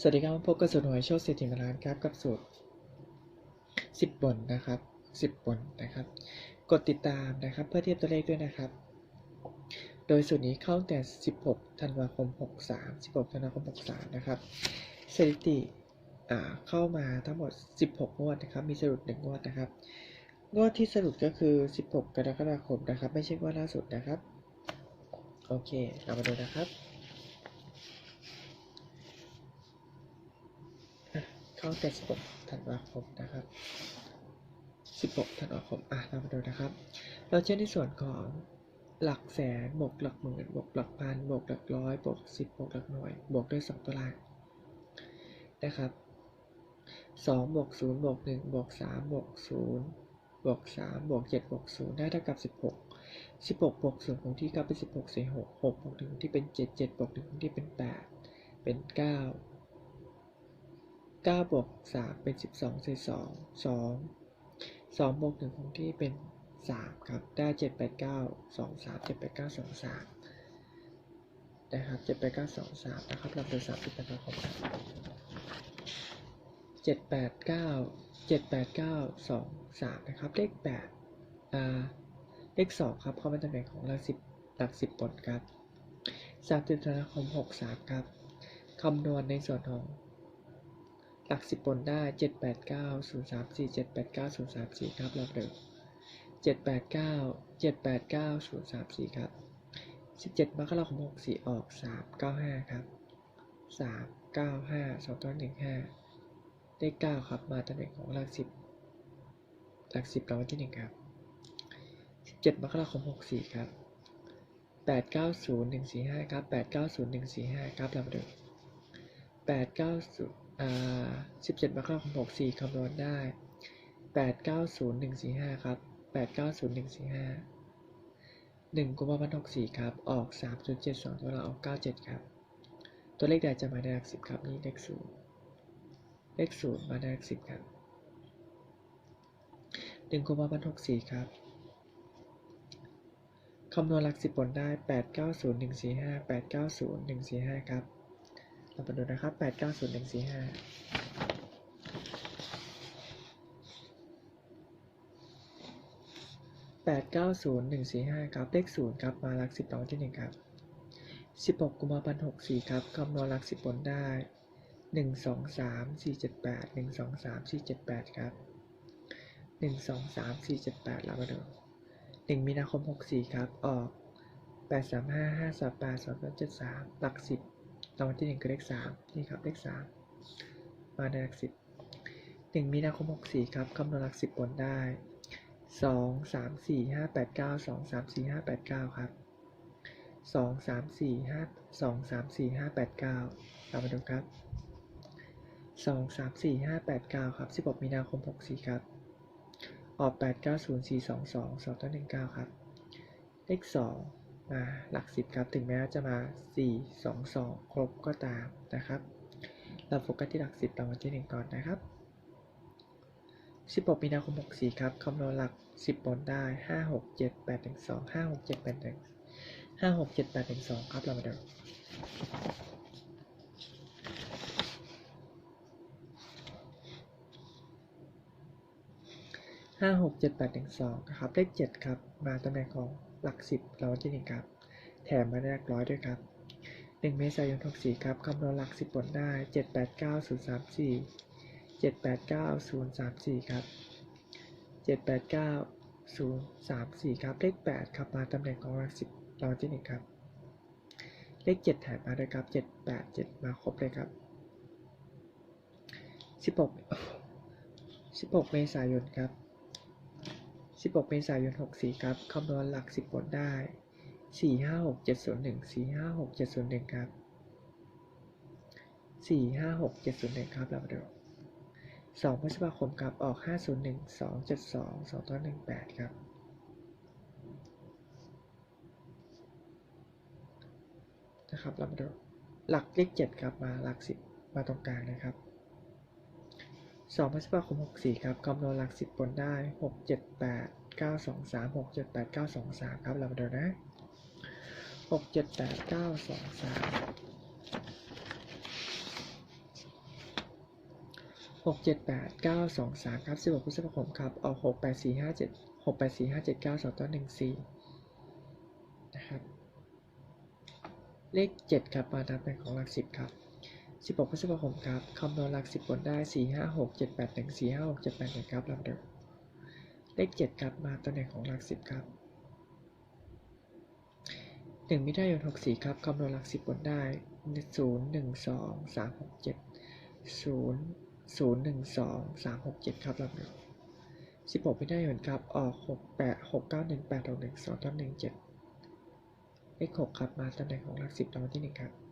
สวัสดีครับพบกับสูตรหวยโชคเศรษฐีเงินล้านครับกับสูตร 10 บนนะครับ 10 บนนะครับ กดติดตามนะครับเพื่อเทียบตัวเลขด้วยนะครับ โดยสูตรนี้เข้าแต่ 16 ธันวาคม 63 16 ธันวาคม 63 นะครับสถิติเข้ามาทั้งหมด 16 งวดนะครับ มีสรุป1งวดนะครับ งวดที่สรุปก็คือ 16 กรกฎาคมนะครับ ไม่ใช่งวดล่าสุดนะครับ โอเค เรามาดูนะครับ เข้าแต่ 16 ธันวาคมนะครับ 16 ธันวาคม อะเรามาดูนะครับ เราเช่นในส่วนของหลักแสนบวกหลักหมื่นบวกหลักพันบวกหลักร้อยบวกสิบบวกหลักหน่วยบวกด้วยสองตัวลางนะครับสองบวกศูนย์บวกหนึ่งบวกสามบวกศูนย์บวกสามบวกเจ็ดบวกศูนย์ได้เท่ากับสิบหกสิบหกบวกศูนย์คงที่ก็เป็นสิบหกสี่หกหกบวกหนึ่งที่เป็นเจ็ดเจ็ดบวกหนึ่งที่เป็นแปดเป็นเก้า เก้าบวกสามเป็นสิบสองเศษสองสองสองบวกหนึ่งคงที่เป็นสามครับ ได้เจ็ดแปดเก้าสองสามเจ็ดแปดเก้าสองสามนะครับเจ็ดแปดเก้าสองสามนะครับลำดับสามสิบแปดคมเจ็ดแปดเก้าเจ็ดแปดเก้าสองสามนะครับ เลขแปดอ่าเลขสองครับเข้ามาตำแหน่งของหลักสิบหลักสิบบนครับสามสิบธนวาคมหกสามครับคำนวณในส่วนของ หลักสิบบนได้เจ็ดแปดเก้าศูนย์สามสี่เจ็ดแปดเก้าศูนย์สามสี่ครับลำเดิมเจ็ดแปดเก้าเจ็ดแปดเก้าศูนย์สามสี่ครับสิบเจ็ดมกราคมหกสี่ออกสามเก้าห้าครับสามเก้าห้าสองตัวหนึ่งห้าเลขเก้าครับมาตำแหน่งของหลักสิบหลักสิบรางวัลที่หนึ่งครับสิบเจ็ดมกราคมหกสี่ครับแปดเก้าศูนย์หนึ่งสี่ห้าครับแปดเก้าศูนย์หนึ่งสี่ห้าครับลำเดิมแปดเก้าศูนย์ อ่าสิบเจ็ดมกราคมหกสี่คำนวณได้แปดเก้าศูนย์หนึ่งสี่ห้าครับแปดเก้าศูนย์หนึ่งสี่ห้าหนึ่งกุมภาพันธ์หกสี่ครับ ออกสามศูนย์เจ็ดสองตัวเราออกเก้าเจ็ดครับ ตัวเลขใดจะมาในหลักสิบครับนี่เลขศูนย์เลขศูนย์มาในหลักสิบครับหนึ่งกุมภาพันธ์หกสี่ครับคำนวณหลักสิบบนได้แปด เราไปดูนะครับแปดเก้าศูนย์หนึ่งสี่ห้าแปดเก้าศูนย์หนึ่งสี่ห้าครับ เลขศูนย์ครับ มาลักสิบสองที่หนึ่งครับสิบหกกุมภาพันธ์หกสี่ครับ คำนวณลักสิบผลได้หนึ่งสองสามสี่เจ็ดแปดหนึ่งสองสามสี่เจ็ดแปดครับหนึ่งสองสามสี่เจ็ดแปดเราไปดูหนึ่งมีนาคมหกสี่ครับ ออกแปดสามห้าห้าสามแปดสองเจ็ดสามหลักสิบ รางวัลที่หนึ่งคือเลขสามนี่ครับเลขสามมาในหลักสิบหนึ่งมีนาคมหกสี่ครับคำนวณหลักสิบบนได้สองสามสี่ห้าแปดเก้าสองสามสี่ห้าแปดเก้าครับสองสามสี่ห้าสองสามสี่ห้าแปดเก้าเรามาดูครับสองสามสี่ห้าแปดเก้าครับสิบหกมีนาคมหกสี่ครับออกแปดเก้าศูนย์สี่สองสองสองต้นหนึ่งเก้าครับ เลขสอง มาหลักสิบครับถึงแม้ว่าจะมาสี่สองสองครบก็ตามนะครับ เราโฟกัสที่หลักสิบรางวัลที่หนึ่งก่อนนะครับสิบหกมีนาคมหกสี่ครับคำนวณหลักสิบบนได้ห้าหกเจ็ดแปดหนึ่งสองห้าหกเจ็ดแปดหนึ่งห้าหกเจ็ดแปดหนึ่งสองครับเรามาดูห้าหกเจ็ดแปดหนึ่งสองนะครับเลขเจ็ดครับมาตำแหน่งของ หลักสิบรางวัลที่หนึ่งครับ แถมมาได้หลักร้อยด้วยครับหนึ่งเมษายนหกสี่ครับคำนวณหลักสิบบนได้เจ็ดแปดเก้าศูนย์สามสี่เจ็ดแปดเก้าศูนย์สามสี่ครับเจ็ดแปดเก้าศูนย์สามสี่ครับ เลขแปดครับ มาตำแหน่งของหลักสิบรางวัลที่หนึ่งครับ เลขเจ็ดแถมมาด้วยครับเจ็ดแปดเจ็ดมาครบเลยครับสิบหกสิบหกเมษายนครับ สิบหกเมษายนหกสี่ครับคำนวณหลักสิบบนได้สี่ห้าหกเจ็ดศูนย์หนึ่งสี่ห้าหกเจ็ดศูนย์หนึ่งครับสี่ห้าหกเจ็ดศูนย์หนึ่งครับเรามาดูสองพฤษภาคมครับ ออกห้าศูนย์หนึ่งสองเจ็ดสองสองต้นหนึ่งแปดครับ นะครับเรามาดูหลักเลขเจ็ดครับ มาหลักสิบมาตรงกลางนะครับ สองพฤษภาคมหกสี่ครับคำนวณหลักสิบบนได้หกเจ็ดแปดเก้าสองสามหกเจ็ดแปดเก้าสองสามครับ เรามาดูนะหกเจ็ดแปดเก้าสองสามหกเจ็ดแปดเก้าสองสามครับสิบหกพฤษภาคม ครับเอาหกแปดสี่ห้าเจ็ดหกแปดสี่ห้าเจ็ดเก้าสองต้นหนึ่งสี่นะครับ เลข 7 ครับ มาตามแผนของหลัก 10 ครับ 16พฤษภาคมครับคำนวณหลัก10บนได้ 4 5 6 7 8 1 4 5 6 7 8 1ครับลำดับเลข7ครับมาตำแหน่งของหลัก10ครับ1มิถุนายน64ครับคำนวณหลัก10บนได้ 0 1 2 3 6 7 0 0 1 2 3 6 7ครับลำดับ16มิถุนายนครับออก 6 8 6 9 1 8 6 1 2ต้น1 7เลขหกครับมาตำแหน่งของหลักสิบรางวัลที่หนึ่งครับ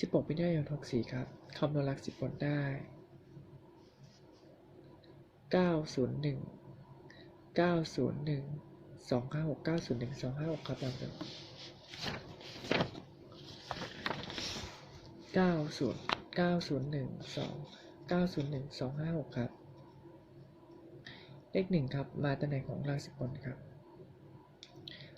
สิบหกไมิถุนายนหกสี่ครับ คำนวณหลักสิบบนได้เก้าศูนย์หนึ่งเก้าศูนย์หนึ่งสองห้าหกเก้าศูนย์หนึ่งสองห้าหกครับลำดับเก้าศูนย์เก้าศูนย์หนึ่งสองเก้าศูนย์หนึ่งสองห้าหกครับ เลขหนึ่งครับ มาตำแหน่งของหลักสิบบนครับ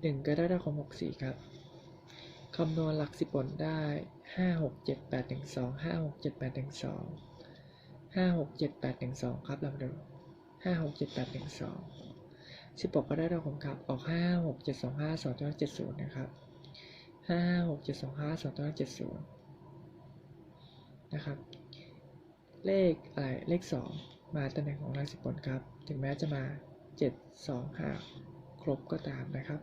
หนึ่งก็ได้ได้ของหกสี่ครับ คำนวณหลักสิบบนได้ ห้าหกเจ็ดแปดหนึ่งสองห้าหกเจ็ดแปดหนึ่งสองห้าหกเจ็ดแปดหนึ่งสองครับเรามาดูห้าหกเจ็ดแปดหนึ่งสองสิบหกก็ได้ได้ของครับ ออกห้าหกเจ็ดสองห้าสองตัวเจ็ดศูนย์นะครับห้าหกเจ็ดสองห้าสองตัวเจ็ดศูนย์นะครับ เลขอะไรเลขสองมาตำแหน่งของหลักสิบบนครับ ถึงแม้จะมาเจ็ดสองห้าครบก็ตามนะครับ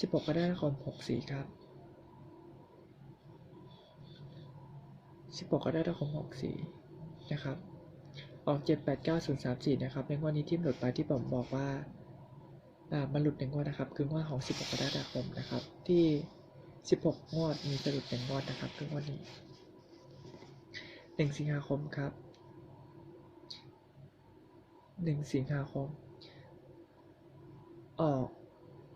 16กรกฎาคม64ครับ 16กรกฎาคม64นะครับ ออก789034นย์สามสี่นะครับ ในงวดนี้ที่หลุดไปที่ผมบอกว่าอ่ามันหลุดหนึ่งงวดนะครับ คืองวดของ16กกรกฎาคมนะครับ ที่16งวดมีจะหลุดหนึ่งงวดนะครับ คืองวดนี้1สิงหาคมครับ1สิงหาคม ออก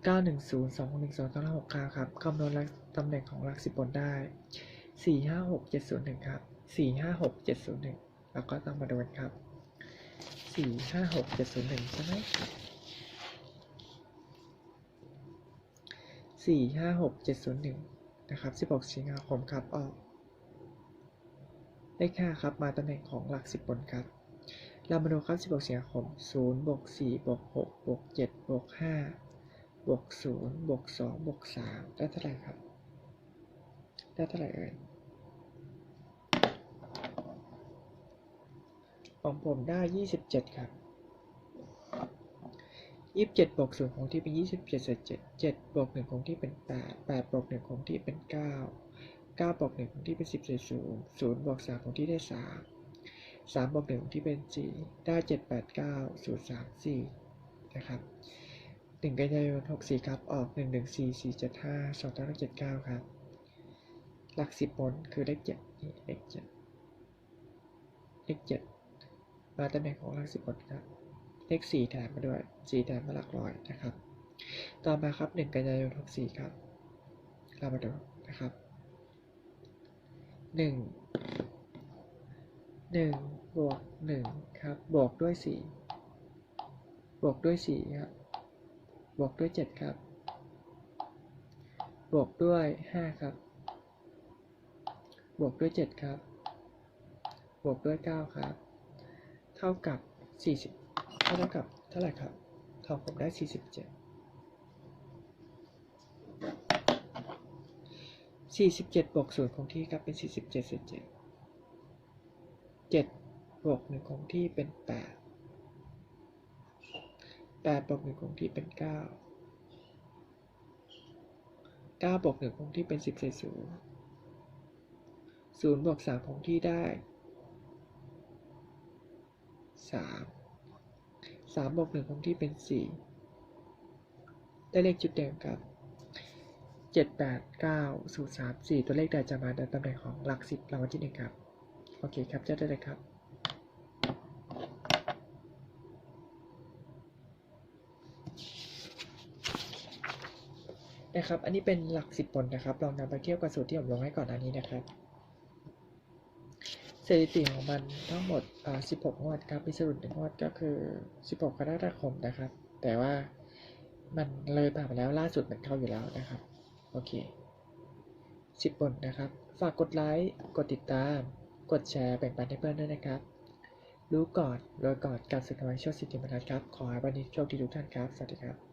910 212ต้อง6ครั้งครับคำนวณลักตำแหน่งของหลักสิบบนได้ 456 701ครับ456 701แล้วก็ต้องมาดูกันครับ456 701ใช่ไหม456 701นะครับ16สิงหาคมครับออกเลข5ครับมาตำแหน่งของหลักสิบบนครับเรามาดูครับ16สิงหาคม0บวก4บวก6บวก7บวก5บวกศูนย์บวกสองบวกสามได้เท่าไหร่ครับ ได้เท่าไหร่เอ่ยของผมได้ยี่สิบเจ็ดครับยี่สิบเจ็ดบวกศูนย์ของที่เป็นยี่สิบเจ็ดเศษเจ็ดเจ็ดบวกหนึ่งของที่เป็นแปดแปดบวกหนึ่งของที่เป็นเก้าเก้าบวกหนึ่งของที่เป็นสิบเศษศูนย์ศูนย์บวกสามของที่ได้สามสามบวกหนึ่งของที่เป็นสี่ได้เจ็ดแปดเก้าศูนย์สามสี่นะครับหนึ่งกันยายนหกสี่ครับ ออกหนึ่งหนึ่งสี่สี่เจ็ดห้าสองเจ็ดเก้าครับ หลักสิบบนคือเลขเจ็ดนี่เลขเจ็ดเลขเจ็ดมาตำแหน่งของหลักสิบบนครับเลขสี่แถมมาด้วยสี่แถมมาหลักร้อยนะครับ ต่อมาครับหนึ่งกันยายนหกสี่ครับ เรามาดูนะครับหนึ่งหนึ่งบวกหนึ่งครับบวกด้วยสี่บวกด้วยสี่ครับบวกด้วยเจ็ดครับบวกด้วยห้าครับ บวกด้วยเจ็ดครับ บวกด้วยเก้าครับ เท่ากับสี่สิบเท่ากับเท่าไหร่ครับทองผมได้สี่สิบเจ็ดสี่สิบเจ็ดบวกศูนย์คงที่ครับเป็นสี่สิบเจ็ดสิบเจ็ดเจ็ดบวกหนึ่งคงที่เป็นแปดแปดบวกหนึ่งคงที่เป็นเก้าเก้าบวกหนึ่งคงที่เป็นสิบเศษศูนย์ ศูนย์บวกสามคงที่ได้สามสามบวกหนึ่งคงที่เป็นสี่ได้เลขจุดเดิมครับเจ็ดแปดเก้าศูนย์สามสี่ตัวเลขใดจะมาในตำแหน่งของหลักสิบรางวัลที่หนึ่งครับ โอเคครับจะได้เลยครับนะครับ อันนี้เป็นหลักสิบบนนะครับ ลองนำไปเทียบกับสูตรที่ผมลงให้ก่อนอันนี้นะครับ สถิติของมันทั้งหมด 16 งวดครับมีสรุปหนึ่งงวดก็คือ 16 กรกฎาคมนะครับ แต่ว่ามันเลยผ่านไปแล้วล่าสุดมันเข้าอยู่แล้วนะครับ โอเค 10 บนนะครับ ฝากกดไลค์ กดติดตาม กดแชร์แบ่งปันให้เพื่อนด้วยนะครับ รู้ก่อนรวยก่อนการศึกษาโชคสิทธิมนัสครับ ขอให้วันนี้โชคดีทุกท่านครับ สวัสดีครับ